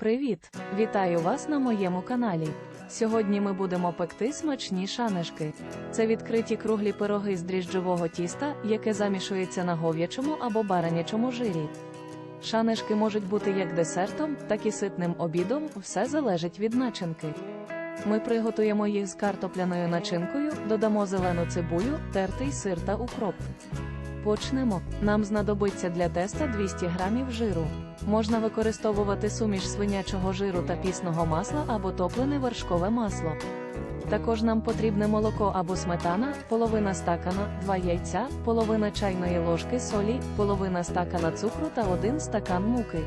Привіт! Вітаю вас на моєму каналі. Сьогодні ми будемо пекти смачні шанишки. Це відкриті круглі пироги з дріжджового тіста, яке замішується на гов'ячому або баранячому жирі. Шанишки можуть бути як десертом, так і ситним обідом, все залежить від начинки. Ми приготуємо їх з картопляною начинкою, додамо зелену цибулю, тертий сир та укроп. Почнемо. Нам знадобиться для теста 200 г жиру. Можна використовувати суміш свинячого жиру та пісного масла або топлене вершкове масло. Також нам потрібне молоко або сметана, половина стакана, 2 яйця, половина чайної ложки солі, половина стакана цукру та 1 стакан муки.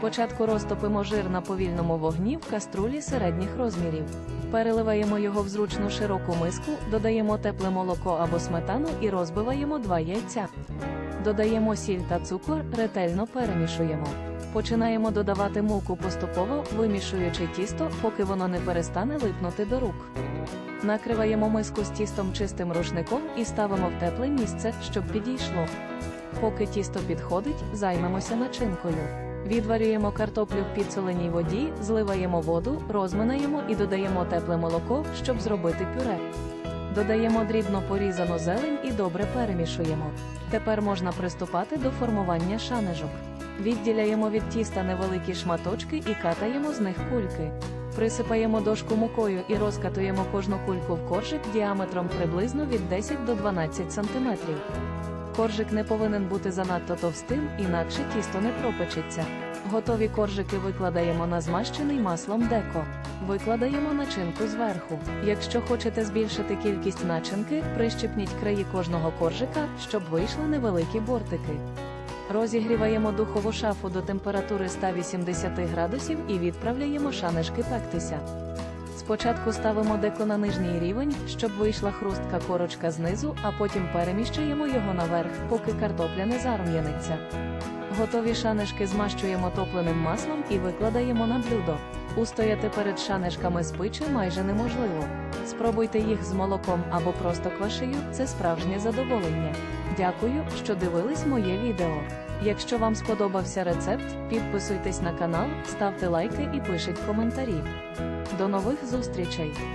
Спочатку розтопимо жир на повільному вогні в каструлі середніх розмірів. Переливаємо його в зручну широку миску, додаємо тепле молоко або сметану і розбиваємо 2 яйця. Додаємо сіль та цукор, ретельно перемішуємо. Починаємо додавати муку поступово, вимішуючи тісто, поки воно не перестане липнути до рук. Накриваємо миску з тістом чистим рушником і ставимо в тепле місце, щоб підійшло. Поки тісто підходить, займемося начинкою. Відварюємо картоплю в підсоленій воді, зливаємо воду, розминаємо і додаємо тепле молоко, щоб зробити пюре. Додаємо дрібно порізану зелень і добре перемішуємо. Тепер можна приступати до формування шанежок. Відділяємо від тіста невеликі шматочки і катаємо з них кульки. Присипаємо дошку мукою і розкатуємо кожну кульку в коржик діаметром приблизно від 10 до 12 см. Коржик не повинен бути занадто товстим, інакше тісто не пропечеться. Готові коржики викладаємо на змащений маслом деко. Викладаємо начинку зверху. Якщо хочете збільшити кількість начинки, прищепніть краї кожного коржика, щоб вийшли невеликі бортики. Розігріваємо духову шафу до температури 180 градусів і відправляємо шанишки пектися. Спочатку ставимо деко на нижній рівень, щоб вийшла хрустка корочка знизу, а потім переміщуємо його наверх, поки картопля не зарум'яниться. Готові шанишки змащуємо топленим маслом і викладаємо на блюдо. Устояти перед шанишками з пичі майже неможливо. Спробуйте їх з молоком або просто квашею, це справжнє задоволення. Дякую, що дивились моє відео. Якщо вам сподобався рецепт, підписуйтесь на канал, ставте лайки і пишіть коментарі. До нових зустрічей!